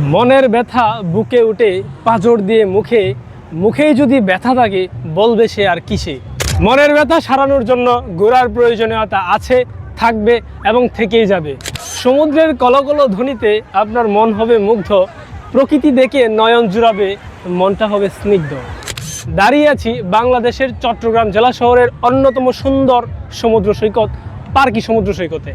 মনের ব্যথা বুকে উঠে পাঁজর দিয়ে মুখে, মুখেই যদি ব্যথা থাকে, বলবে সে আর কিসে? মনের ব্যথা সারানোর জন্য গোড়ার প্রয়োজনীয়তা আছে, থাকবে এবং থেকেই যাবে। সমুদ্রের কলকল ধ্বনিতে আপনার মন হবে মুগ্ধ, প্রকৃতি দেখে নয়ন জুড়াবে, মনটা হবে স্নিগ্ধ। দাঁড়িয়ে আছি বাংলাদেশের চট্টগ্রাম জেলা শহরের অন্যতম সুন্দর সমুদ্র সৈকত, পার্কি সমুদ্র সৈকতে।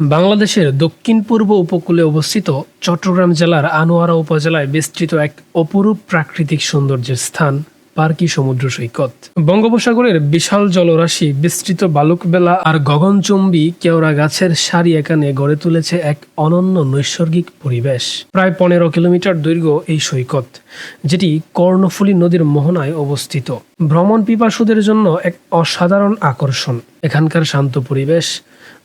বাংলাদেশের দক্ষিণ পূর্ব উপকূলে অবস্থিত চট্টগ্রাম জেলার আনোয়ারা উপজেলায় বিস্তৃত এক অপরূপ প্রাকৃতিক সৌন্দর্যের স্থান, পার্কি সমুদ্র সৈকত। বঙ্গোপসাগরের বিশাল জলরাশি, বিস্তৃত বালুকবেলা আর গগনচুম্বী কেওড়া গাছের সারি এখানে গড়ে তুলেছে এক অনন্য নৈসর্গিক পরিবেশ। প্রায় পনেরো কিলোমিটার দৈর্ঘ্য এই সৈকত, যেটি কর্ণফুলী নদীর মোহনায় অবস্থিত। ভ্রমণ পিপাসুদের জন্য এক অসাধারণ আকর্ষণ। এখানকার শান্ত পরিবেশ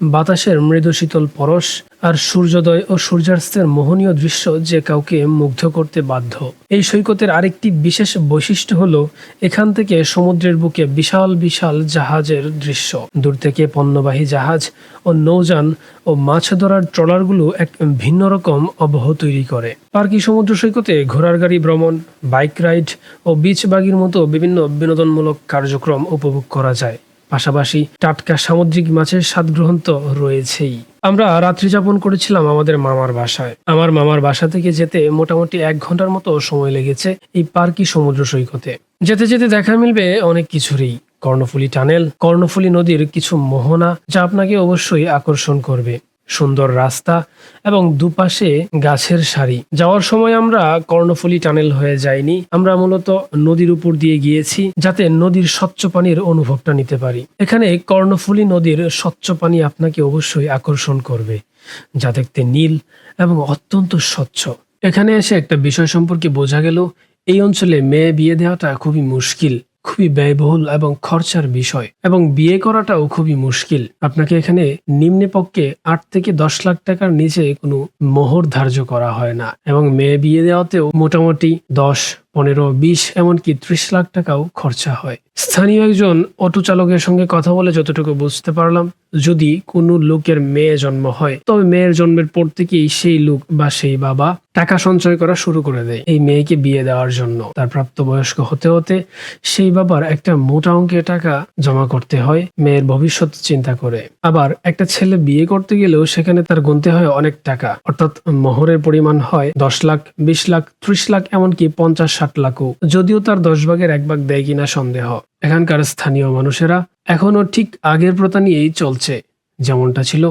বাতাসের মৃদু শীতল পরশ আর সূর্যোদয় ও সূর্যাস্তের মোহনীয় দৃশ্য যে কাউকে মুগ্ধ করতে বাধ্য। এই সৈকতের আরেকটি বিশেষ বৈশিষ্ট্য হলো এখান থেকে সমুদ্রের বুকে বিশাল বিশাল জাহাজের দৃশ্য। দূর থেকে পণ্যবাহী জাহাজ ও নৌযান ও মাছ ধরার ট্রলারগুলো এক ভিন্ন রকম অবহ তৈরি করে। পার্কি সমুদ্র সৈকতে ঘোড়ার গাড়ি ভ্রমণ, বাইক রাইড ও বিচ বাগির মতো বিভিন্ন বিনোদনমূলক কার্যক্রম উপভোগ করা যায়। পাশাপাশি টাটকা সামুদ্রিক মাছের স্বাদ গ্রহণ তো রয়েছেই। আমরা রাত্রি যাপন করেছিলাম আমাদের মামার বাসায়। আমার মামার বাসা থেকে যেতে মোটামুটি এক ঘণ্টার মতো সময় লেগেছে এই পার্কি সমুদ্র সৈকতে। যেতে যেতে দেখা মিলবে অনেক কিছুরই। কর্ণফুলী টানেল, কর্ণফুলী নদীর কিছু মোহনা, যা আপনাকে অবশ্যই আকর্ষণ করবে। সুন্দর রাস্তা এবং দুপাশে গাছের সারি। যাওয়ার সময় আমরা কর্ণফুলী টানেল হয়ে যাইনি, আমরা মূলত নদীর উপর দিয়ে গিয়েছি যাতে নদীর স্বচ্ছ পানির অনুভবটা নিতে পারি। এখানে কর্ণফুলী নদীর স্বচ্ছ পানি আপনাকে অবশ্যই আকর্ষণ করবে, যা দেখতে নীল এবং অত্যন্ত স্বচ্ছ। এখানে এসে একটা বিষয় সম্পর্কে বোঝা গেল, এই অঞ্চলে মেয়ে বিয়ে দেওয়াটা খুবই মুশকিল। খুবই ব্যয়বহুল এবং খরচার বিষয় এবং বিয়ে করাটাও খুবই মুশকিল। আপনাকে এখানে নিম্নে পক্ষে আট থেকে দশ লাখ টাকার নিচে কোনো মোহর ধার্য করা হয় না এবং মেয়ে বিয়ে দেওয়াতেও মোটামুটি দশ পনেরো, বিশ, এমনকি ত্রিশ লাখ টাকাও খরচা হয়। স্থানীয় একজন অটো চালকের সঙ্গে কথা বলে যতটুকু বুঝতে পারলাম, যদি কোনো লোকের মেয়ে জন্ম হয়, তবে মেয়ের জন্মের পর থেকেই সেই লোক বা সেই বাবা টাকা সঞ্চয় করা শুরু করে দেয় এই মেয়েকে বিয়ে দেওয়ার জন্য। তার প্রাপ্তবয়স্ক হতে হতে সেই বাবার একটা মোটা অঙ্কের টাকা জমা করতে হয়, মেয়ের ভবিষ্যৎ চিন্তা করে। আবার একটা ছেলে বিয়ে করতে গেলেও সেখানে তার গুনতে হয় অনেক টাকা। অর্থাৎ মোহরের পরিমাণ হয় দশ লাখ, বিশ লাখ, ত্রিশ লাখ, এমনকি পঞ্চাশ ষাট লাখও। যদিও তার দশ ভাগের এক ভাগ দেয় কিনা সন্দেহ। এখানকার স্থানীয় মানুষেরা এখনও ঠিক আগের প্রথা নিয়েই চলছে যেমনটা ছিল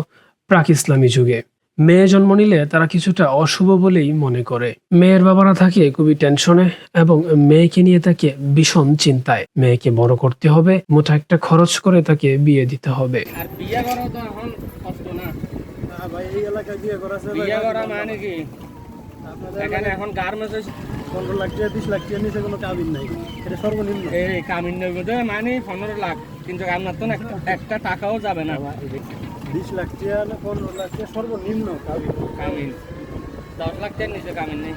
প্রাক ইসলামী যুগে। মেয়ে জন্ম নিলে তারা কিছুটা অশুভ বলেই মনে করে। মেয়ের বাবারা থাকে খুবই টেনশনে এবং মেয়েকে নিয়ে তাকে ভীষণ চিন্তায়। মেয়েকে বড় করতে হবে মোটা একটা খরচ করে তাকে বিয়ে দিতে হবে। আর বিয়া করা তো এখন কষ্ট না। ভাই এই এলাকায় বিয়ে করা বিয়া করা মানে কি? এখানে এখন গার্মেন্টস পনেরো লাখ টাকা বিশ লাখ টাকা নিচে কোনো কাবিন নাই। এটা সর্বনিম্ন। এই কামিন মধ্যে মানে পনেরো লাখ। কিন্তু আপনার তো একটা- একটা টাকাও যাবে না। বিশ লাখ টাকা না পনেরো লাখ টাকা সর্বনিম্ন কাবিন। কামিন দশ লাখ টাকার নিচে কামিন নেই।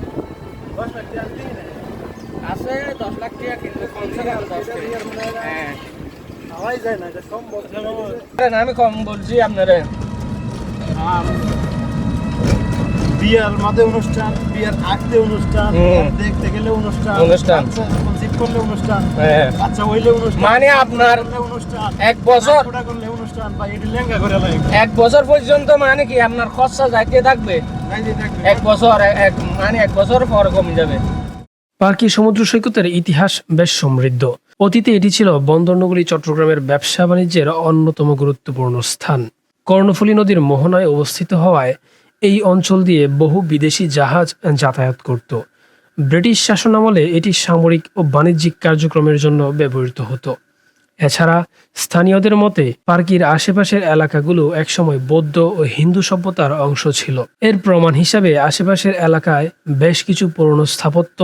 দশ লাখ টাকা আছে দশ লাখ টাকা কিন্তু কমসে কম দশ টাকা। হ্যাঁ। হওয়াই যায় না এটা সম্ভব আমি কম বলছি আপনারে। বিয়ার মাঝে অনুষ্ঠান বিয়ার অনুষ্ঠান দেখতে গেলে অনুষ্ঠান অনুষ্ঠান। কনসিভ করলে অনুষ্ঠান। বাচ্চা হইলে অনুষ্ঠান মানে আপনার অনুষ্ঠান এক বছর করলে অনুষ্ঠান বা এটি লেহেঙ্গা করে লাগে এক বছর পর্যন্ত মানে কি আপনার খরচা যাইতে থাকবে। এক বছর এক মানে এক বছর পর কমে যাবে পার্কি সমুদ্র সৈকতের ইতিহাস বেশ সমৃদ্ধ অতীতে এটি ছিল বন্দরনগরী চট্টগ্রামের ব্যবসা বাণিজ্যের অন্যতম গুরুত্বপূর্ণ স্থান কর্ণফুলী নদীর মোহনায় অবস্থিত হওয়ায় এই অঞ্চল দিয়ে বহু বিদেশি জাহাজ যাতায়াত করত। ব্রিটিশ শাসনামলে এটি সামরিক ও বাণিজ্যিক কার্যক্রমের জন্য ব্যবহৃত হতো। এছাড়া স্থানীয়দের মতে পার্কির আশেপাশের এলাকাগুলো একসময় বৌদ্ধ ও হিন্দু সভ্যতার অংশ ছিল। এর প্রমাণ হিসাবে আশেপাশের এলাকায় বেশ কিছু পুরনো স্থাপত্য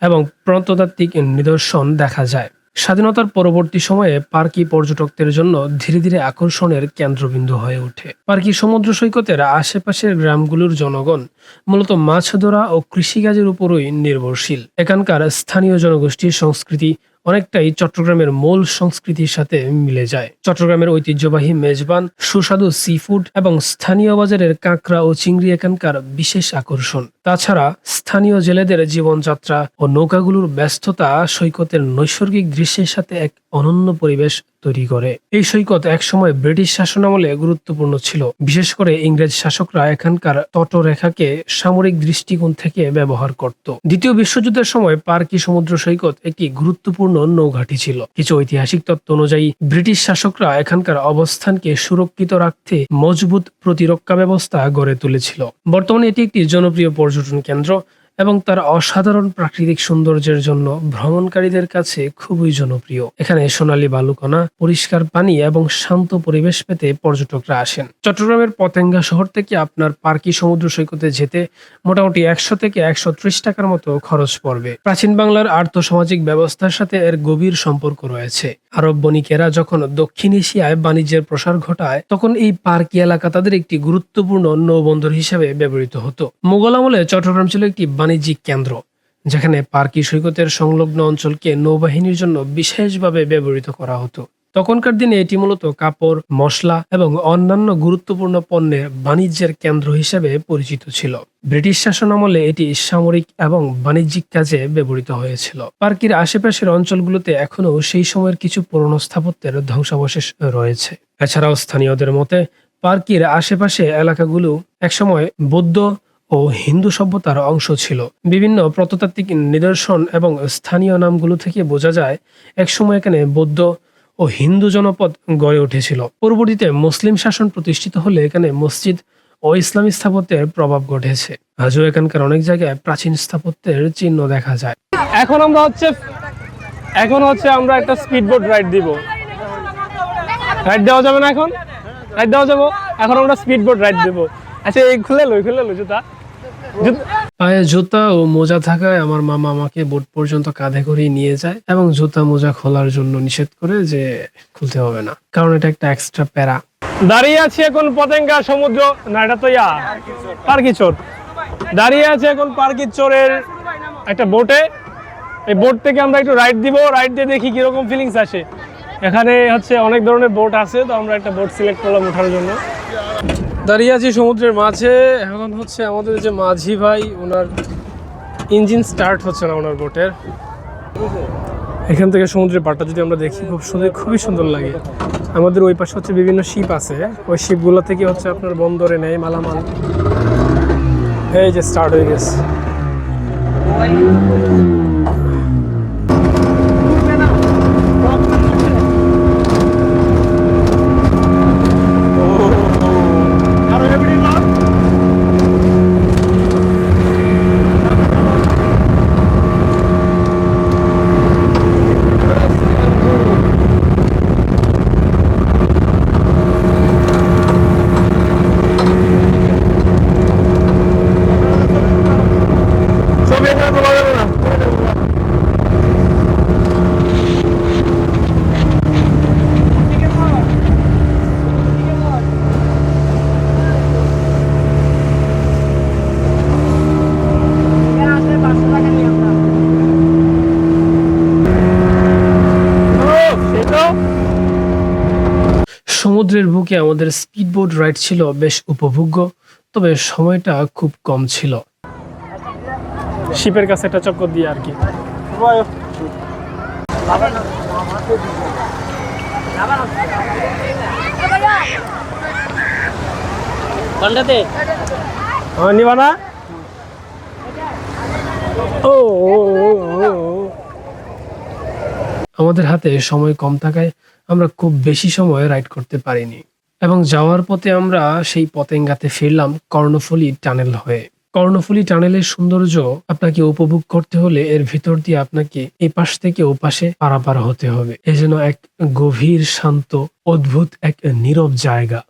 এবং প্রত্নতাত্ত্বিক নিদর্শন দেখা যায়। স্বাধীনতার পরবর্তী সময়ে পার্কি পর্যটকদের জন্য ধীরে ধীরে আকর্ষণের কেন্দ্রবিন্দু হয়ে ওঠে। পার্কি সমুদ্র সৈকতের আশেপাশের গ্রামগুলোর জনগণ মূলত মাছ ধরা ও কৃষিকাজের উপরই নির্ভরশীল। এখানকার স্থানীয় জনগোষ্ঠীর সংস্কৃতি অনেকটাই চট্টগ্রামের মূল সংস্কৃতির সাথে মিলে যায়। চট্টগ্রামের ঐতিহ্যবাহী মেজবান, সুস্বাদু সি ফুড এবং স্থানীয় বাজারের কাঁকড়া ও চিংড়ি এখানকার বিশেষ আকর্ষণ। তাছাড়া স্থানীয় জেলেদের জীবনযাত্রা ও নৌকাগুলোর ব্যস্ততা সৈকতের নৈসর্গিক দৃশ্যের সাথে এক অনন্য পরিবেশ তৈরি করে। এই সৈকত একসময় ব্রিটিশ শাসনামলে গুরুত্বপূর্ণ ছিল। বিশেষ করে ইংরেজ শাসকরা এখানকার তটরেখাকে সামরিক দৃষ্টিকোণ থেকে ব্যবহার করত। দ্বিতীয় বিশ্বযুদ্ধের সময় পার্কি সমুদ্র সৈকত একটি গুরুত্বপূর্ণ নৌঘাঁটি ছিল। কিছু ঐতিহাসিক তত্ত্ব অনুযায়ী, ব্রিটিশ শাসকরা এখানকার অবস্থানকে সুরক্ষিত রাখতে মজবুত প্রতিরক্ষা ব্যবস্থা গড়ে তুলেছিল। বর্তমানে এটি একটি জনপ্রিয় কেন্দ্র এবং তার অসাধারণ প্রাকৃতিক সৌন্দর্যের জন্য ভ্রমণকারীদের কাছে খুবই জনপ্রিয়। এখানে সোনালী বালুকণা, পরিষ্কার পানি এবং শান্ত পরিবেশ পেতে পর্যটকরা আসেন। চট্টগ্রামের পতেঙ্গা শহর থেকে আপনার পার্কি সমুদ্র সৈকতে যেতে মোটামুটি একশো থেকে একশো ত্রিশ টাকার মতো খরচ পড়বে। প্রাচীন বাংলার আর্থসামাজিক ব্যবস্থার সাথে এর গভীর সম্পর্ক রয়েছে। আরব বণিকেরা যখন দক্ষিণ এশিয়ায় বাণিজ্যের প্রসার ঘটায়, তখন এই পার্কি এলাকা তাদের একটি গুরুত্বপূর্ণ নৌবন্দর হিসেবে ব্যবহৃত হতো। মোগল আমলে চট্টগ্রাম ছিল একটি বাণিজ্যিক কেন্দ্র, যেখানে পার্কি সৈকতের সংলগ্ন অঞ্চলকে নৌবাহিনীর জন্য বিশেষভাবে ব্যবহৃত করা হতো। তখনকার দিনে এটি মূলত কাপড়, মশলা এবং অন্যান্য গুরুত্বপূর্ণ পণ্যের বাণিজ্যের কেন্দ্র হিসেবে পরিচিত ছিল। ব্রিটিশ শাসন আমলে এটি সামরিক এবং বাণিজ্যিক কাজে ব্যবহৃত হয়েছিল। পার্কির আশেপাশের অঞ্চলগুলোতে এখনও সেই সময়ের কিছু পুরনো স্থাপত্যের ধ্বংসাবশেষ রয়েছে। এছাড়াও স্থানীয়দের মতে, পার্কির আশেপাশে এলাকাগুলো একসময় বৌদ্ধ ও হিন্দু সভ্যতার অংশ ছিল। বিভিন্ন প্রত্নতাত্ত্বিক নিদর্শন এবং স্থানীয় নামগুলো থেকে বোঝা যায়, একসময় এখানে বৌদ্ধ ও হিন্দু জনপদ গড়ে উঠেছিল। পরবর্তীতে মুসলিম শাসন প্রতিষ্ঠিত হলে এখানে মসজিদ ও ইসলামী স্থাপত্যের প্রভাব ঘটেছে। আজও এখানকার অনেক জায়গায় প্রাচীন স্থাপত্যের চিহ্ন দেখা যায়। এখন আমরা হচ্ছে, এখন হচ্ছে আমরা একটা স্পিড বোট রাইড দিব। রাইড দেওয়া যাবে না এখন? রাইড দেওয়া যাব? এখন আমরা স্পিড বোট রাইড দেবো। আচ্ছা এই খুলে লো খুলে লো জুতা- পায়ে জুতা ও মোজা থাকায় আমার মামা আমাকে বোট পর্যন্ত কাঁধে করেই নিয়ে যায় এবং জুতা মোজা খোলার জন্য নিষেধ করে যে খুলতে হবে না। কারণ এটা একটা এক্সট্রা প্যারা। দাঁড়িয়ে আছি এখন পতেঙ্গা সমুদ্র। না, এটা তো ইয়া, পার্কি পার্কিচোর দাঁড়িয়ে আছে এখন পার্কিচোরের একটা বোটে। এই বোট থেকে আমরা একটু রাইড দিব। রাইড দিয়ে দেখি কীরকম ফিলিংস আসে। এখানে হচ্ছে অনেক ধরনের বোট আছে, তো আমরা একটা বোট সিলেক্ট করলাম ওঠার জন্য। দাঁড়িয়ে আছি সমুদ্রের মাঝে। এখন হচ্ছে আমাদের যে মাঝি ভাই, ওনার ইঞ্জিন স্টার্ট হচ্ছে না ওনার বোটের এখান থেকে সমুদ্রের পাড়টা যদি আমরা দেখি, খুব সুন্দর, খুবই সুন্দর লাগে। আমাদের ওই পাশে হচ্ছে বিভিন্ন শিপ আছে। ওই শিপগুলো থেকে হচ্ছে আপনার বন্দরে নেয় মালামাল। এই যে স্টার্ট হয়ে গেছে ছবি এখানে তোলা যাবে না ও, এই তো। সমুদ্রের বুকে আমাদের স্পিডবোট রাইড ছিল বেশ উপভোগ্য তবে সময়টা খুব কম ছিল। শিপের কাছে একটা চক্কর দিয়ে আর কি। নিবা না? ও, ও। আমাদের হাতে সময় কম থাকায় আমরা খুব বেশি সময় রাইড করতে পারিনি। এবং যাওয়ার পথে আমরা সেই পতেঙ্গাতে ফিরলাম কর্ণফুলী টানেল হয়ে। কর্ণফুলী টানেলের সৌন্দর্য আপনাকে উপভোগ করতে হলে এর ভিতর দিয়ে আপনাকে এপাশ থেকে ওপাশে পারাপার হতে হবে। এ যেন এক গভীর, শান্ত, অদ্ভুত, এক নীরব জায়গা।